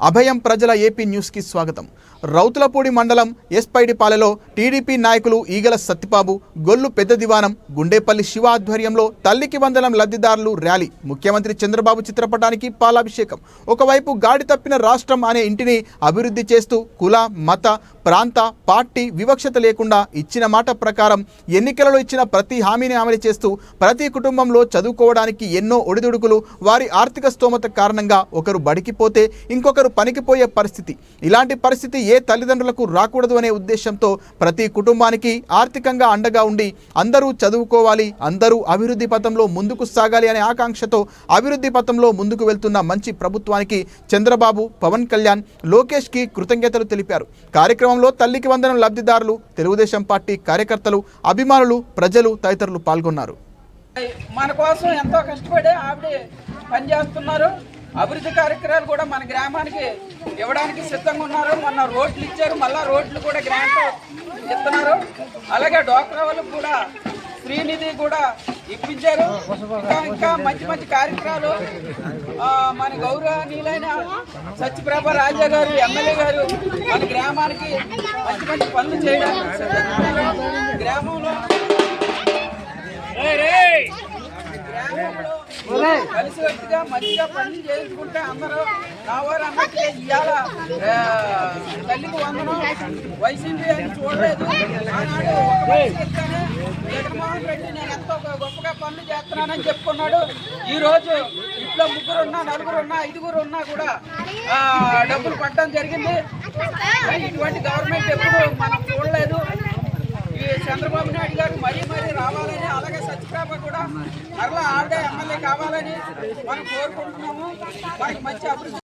అభయం ప్రజల ఏపీ న్యూస్కి స్వాగతం. రౌతులపూడి మండలం ఎస్పైడిపాలెలో టీడీపీ నాయకులు ఈగల సత్తిబాబు గొల్లు పెద్ద దివానం గుండేపల్లి శివ ఆధ్వర్యంలో తల్లికి వందనం లబ్ధిదారులు ర్యాలీ. ముఖ్యమంత్రి చంద్రబాబు చిత్రపటానికి పాలాభిషేకం. ఒకవైపు గాడి తప్పిన రాష్ట్రం అనే ఇంటిని అభివృద్ధి చేస్తూ కుల మత ప్రాంత పార్టీ వివక్షత లేకుండా ఇచ్చిన మాట ప్రకారం ఎన్నికలలో ఇచ్చిన ప్రతి హామీని అమలు చేస్తూ ప్రతి కుటుంబంలో చదువుకోవడానికి ఎన్నో ఒడిదుడుకులు వారి ఆర్థిక స్తోమత కారణంగా ఒకరు బడికిపోతే ఇంకొకరు పనికిపోయే పరిస్థితి. ఇలాంటి పరిస్థితి ఏ తల్లిదండ్రులకు రాకూడదు అనే ఉద్దేశంతో ప్రతి కుటుంబానికి ఆర్థికంగా అండగా ఉండి అందరూ చదువుకోవాలి అందరూ అభివృద్ధి పథంలో ముందుకు సాగాలి అనే ఆకాంక్షతో అభివృద్ధి పథంలో ముందుకు వెళ్తున్న మంచి ప్రభుత్వానికి చంద్రబాబు పవన్ కళ్యాణ్ లోకేష్కి కృతజ్ఞతలు తెలిపారు. కార్యక్రమం కార్యక్రమంలో తల్లికి వందనం లబ్ధిదారులు తెలుగుదేశం పార్టీ కార్యకర్తలు అభిమానులు ప్రజలు తదితరులు పాల్గొన్నారు. మన కోసం ఎంతో కష్టపడి ఆవిడ పనిచేస్తున్నారు. అభివృద్ధి కార్యక్రమాలు కూడా మన గ్రామానికి ఇవ్వడానికి సిద్ధంగా ఉన్నారు. మొన్న రోడ్లు ఇచ్చారు. మళ్ళా రోడ్లు కూడా గ్రాంట్ ఇస్తున్నారు. అలాగే డోక్రా వాళ్ళకు కూడా శ్రీనిధి కూడా ఇప్పించారు. ఇంకా ఇంకా మంచి మంచి కార్యక్రమాలు. మన గౌరవనీయులైన సత్యప్రభ రాజా గారు ఎమ్మెల్యే గారు మన గ్రామానికి మంచి మంచి పనులు చేయడానికి. గ్రామంలో కలిసి వ్యక్తిగా మంచిగా పనులు చేసుకుంటే అందరూ నా వారు అన్నట్టుగా ఇవాళ తల్లికి వందనం. వైసీపీ అని చూడలేదు. ఆనాడు ఒక జగన్మోహన్ రెడ్డి నేను ఎంతో గొప్పగా పనులు చేస్తున్నానని చెప్పుకున్నాడు. ఈ రోజు ఇంట్లో ముగ్గురు ఉన్నా నలుగురు ఉన్నా ఐదుగురు ఉన్నా కూడా డబ్బులు పట్టడం జరిగింది. ఇటువంటి గవర్నమెంట్ ఎప్పుడు మనం చూడలేదు. ఈ చంద్రబాబు నాయుడు గారు మరీ మరీ రావాలని అలాగే సత్యప్రభ కూడా మరలా ఆడే ఎమ్మెల్యే కావాలని మనం కోరుకుంటున్నాము. మనకి మంచి అభివృద్ధి